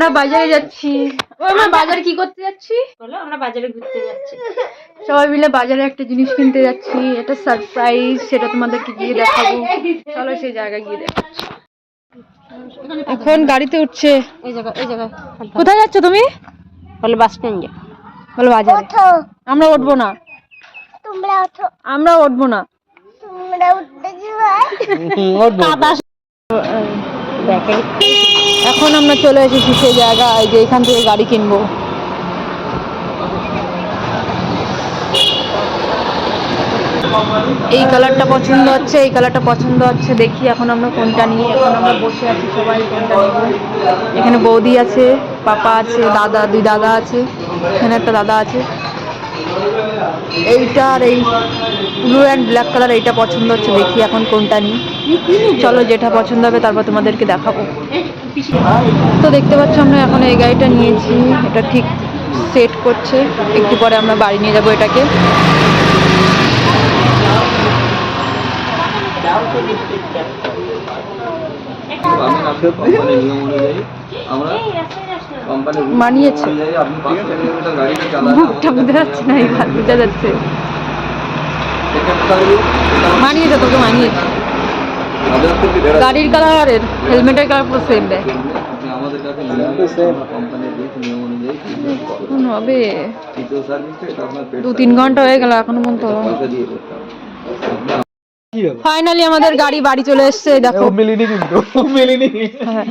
আমরা বাজারে যাচ্ছি। ও, আমরা বাজারে কি করতে যাচ্ছি? বলো আমরা বাজারে ঘুরতে যাচ্ছি। সবাই মিলে বাজারে একটা জিনিস কিনতে যাচ্ছি। এটা সারপ্রাইজ সেটা তোমাদেরকে গিয়ে দেখাবো। চলো সেই জায়গায় গিয়ে দেখাচ্ছি এখন গাড়িতে উঠছে। এই জায়গা এই জায়গায় কোথায় যাচ্ছ তুমি? বলে বাস স্ট্যান্ডে বলো বাজারে। আমরা উঠবো না। তোমরা ওঠো। আমরা উঠবো না। তোমরা উঠতে যাবে এখন আমরা চলে এসেছি সেই জায়গায় যে এখান থেকে গাড়ি কিনবো। এই কালারটা পছন্দ হচ্ছে, এই কালারটা পছন্দ হচ্ছে, দেখি এখন আমরা কোনটা নিই। এখন আমরা বসে আছি সবাই, কোনটা এখানে বৌদি আছে, পাপা আছে, দাদা, দুই দাদা আছে, এখানে একটা দাদা আছে। এইটা আর এই ব্লু অ্যান্ড ব্ল্যাক কালার এইটা পছন্দ হচ্ছে, দেখি এখন কোনটা নিই। চলো যেটা পছন্দ হবে তারপর তোমাদেরকে দেখাবো। তো দেখতে পাচ্ছ আমরা এখন এই গাড়িটা নিয়েছি, এটা ঠিক সেট করছে। একটু পরে আমরা বাড়ি নিয়ে যাব এটাকে। মানিয়েছে। বুঝতে না এবার বুঝতে মানিয়েছে তোকে, মানিয়েছে। গাড়ির কালার আর এর হেলমেটের কালার পুরো সেম দেয় হবে? দু তিন ঘণ্টা হয়ে গেল এখনও পর্যন্ত। ফাইনালি আমাদের গাড়ি বাড়ি চলে এসছে দেখো। মিলিনি কিন্তু মিলিনি। হ্যাঁ।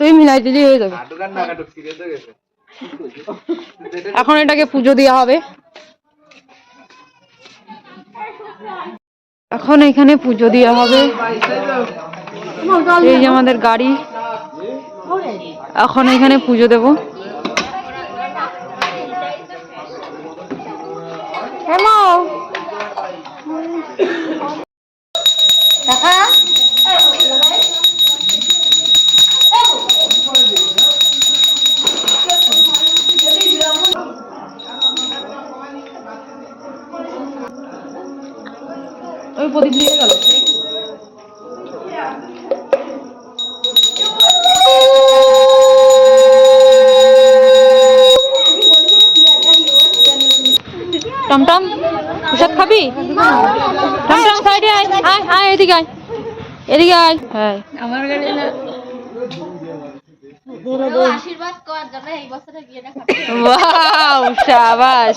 তুই মিলাই দিলেই হয়ে যাবে। এখন এটাকে পুজো দেওয়া হবে। এখন এখানে পুজো দেওয়া হবে। এই যে আমাদের গাড়ি। এখন এখানে পুজো দেব। ওই প্রদীপ নিয়ে গেল। টমটম প্রসাদ খাবি? টমটম সাইডে আয় আয় আয় এদিকে আয়। এদিকে আয়। হ্যাঁ। আমার গাড়ি না। ওয়াও শাবাশ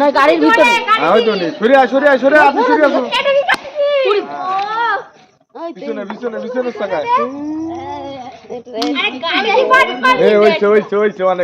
না গাড়ির ভিতরে। ওই তো নেই। সরে আয় সরে আয় সরে আয়, আপনি সরে আসুন পিছনে পিছনে পিছনে তাকায় এই ওইছে ওইছে ওইছে অনেক